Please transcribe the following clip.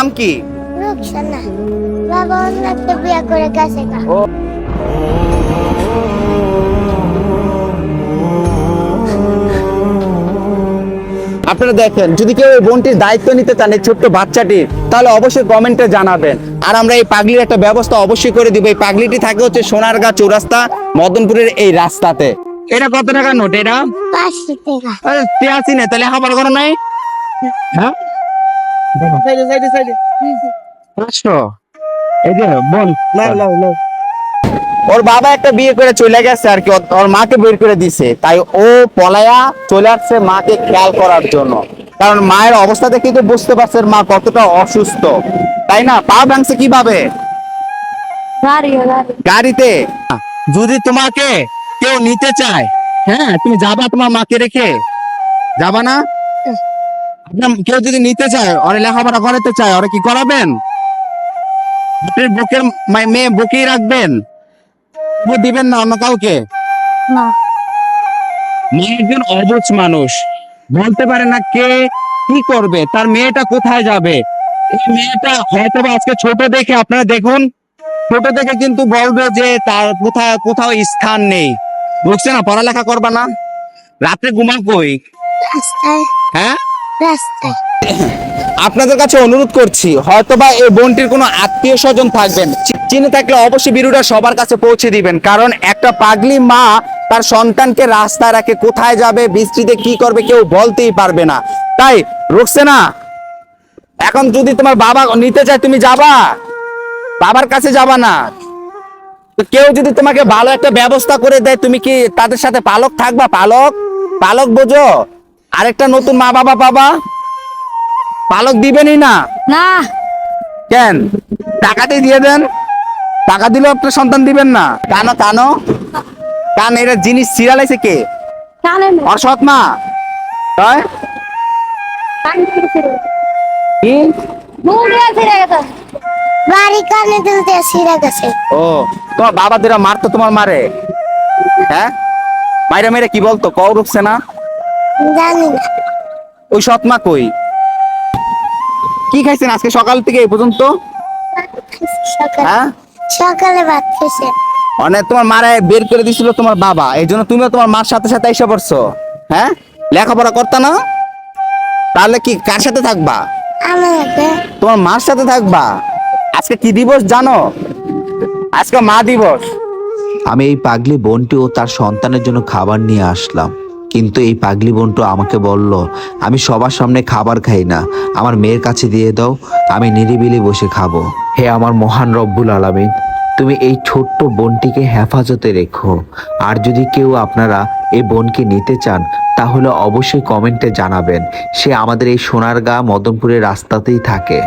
নাম কি? রুকসানা। বাবা অন্য একটা বিয়ে করে গেছে আপনারা দেখেন যদি কেউ এই বোনটির দায়িত্ব নিতে চান এই ছোট্ট বাচ্চাটির তাহলে অবশ্যই কমেন্টে জানাবেন। আর আমরা এই পাগলির একটা ব্যবস্থা অবশ্যই করে দিব। এই পাগলিটি থাকে হচ্ছে সোনারগাঁ চৌরাস্তা মদনপুরের এই রাস্তাতে। এটা কত টাকা নোট এটা? পাঁচশো টাকা। পেঁয়াজি নেই তাহলে খাবার করো নাই? হ্যাঁ? পাঁচশো এই যে বোন ওর বাবা একটা বিয়ে করে চলে গেছে আর কি ওর- মাকে বের করে দিছে। তাই ও পলায়া চলে আসছে মাকে খেয়াল করার জন্য। কারণ মায়ের অবস্থা দেখে তো বুঝতে পারছে মা কতটা অসুস্থ। তাই না? পা ভাঙছে কীভাবে? গাড়ি গাড়ি। গাড়িতে। যদি তোমাকে কেউ নিতে চায় হ্যাঁ তুমি যাবা তোমার মাকে রেখে? যাবা না? আপনার কেউ যদি নিতে চায় ওরা লেখাপড়া করাতে চায় ওরা কি করাবেন? আপনি বুকের মেয়ে বুকেই রাখবেন? দিবেন না অন্য কাউকে? মেয়ে একজন অবুঝ মানুষ। বলতে পারে না কে কি করবে তার মেয়েটা কোথায় যাবে? এই মেয়েটা হয়তো আজকে ছোট দেখে আপনারা দেখুন ছোট দেখে কিন্তু বলবে যে তার কোথায় কোথাও স্থান নেই। বুঝছে না পড়ালেখা করবা না? রাত্রে ঘুমা কই? হ্যাঁ? রাস্তায়। আপনাদের কাছে অনুরোধ করছি, হয়তোবা এই বোনটির কোনো আত্মীয় স্বজন থাকবেন। চিনে থাকলে অবশ্যই ভিডিওটা সবার কাছে পৌঁছে দিবেন, কারণ একটা পাগলি মা তার সন্তানকে রাস্তায় রাখে, কোথায় যাবে বৃষ্টিতে কি করবে কেউ বলতেই পারবে না। তাই রুখছে না এখন যদি তোমার বাবা নিতে চায়, তুমি যাবা? বাবার কাছে যাবা না। কেউ যদি তোমাকে ভালো একটা ব্যবস্থা করে দেয়, তুমি কি তাদের সাথে পালক থাকবা? পালক? পালক বোঝো? আরেকটা নতুন মা বাবা পাবা? পালক দিবেনই না। না। কেন? টাকাতে দিয়ে দেন। টাকা দিলেও আপনার সন্তান দিবেন না। কানো কানো? কান এটা জিনিস সিরালাইছে কে? কানে ওর সৎ মা। তাই? কি? বাড়ি কানে দিতে ছিঁড়ে গেছে। ও তোমার বাবা দিরা মারতো তোমার মারে। হ্যাঁ? মাইরা মেরে কি বলতো? কও রুখছে না? জানি না। ওই সৎ মা কই? কি খাইছেন আজকে সকাল থেকে এই পর্যন্ত? সকালে। হ্যাঁ? সকালে ভাত খেয়েছে মানে তোমার মারা বের করে দিছিল তোমার বাবা এই জন্য তুমিও তোমার মার সাথে সাথে এসে পড়ছো। হ্যাঁ? লেখাপড়া করতা না? তাহলে কি কার সাথে থাকবা? তোমার মার সাথে থাকবা? আজকে কি দিবস জানো? আজকে মা দিবস। আমি এই পাগলি বোনটি ও তার সন্তানের জন্য খাবার নিয়ে আসলাম। কিন্তু এই পাগলি বোনটো আমাকে বলল, আমি সবার সামনে খাবার খাই না। আমার মেয়ের কাছে দিয়ে দাও, আমি নিরিবিলি বসে খাব। হে আমার মহান রব্বুল আলামিন, তুমি এই ছোট্ট বোনটিকে হেফাজতে রেখো। আর যদি কেউ আপনারা এই বোনকে নিতে চান, তাহলে অবশ্যই কমেন্টে জানাবেন। সে আমাদের এই সোনারগাঁ, মদনপুরের রাস্তাতেই থাকে।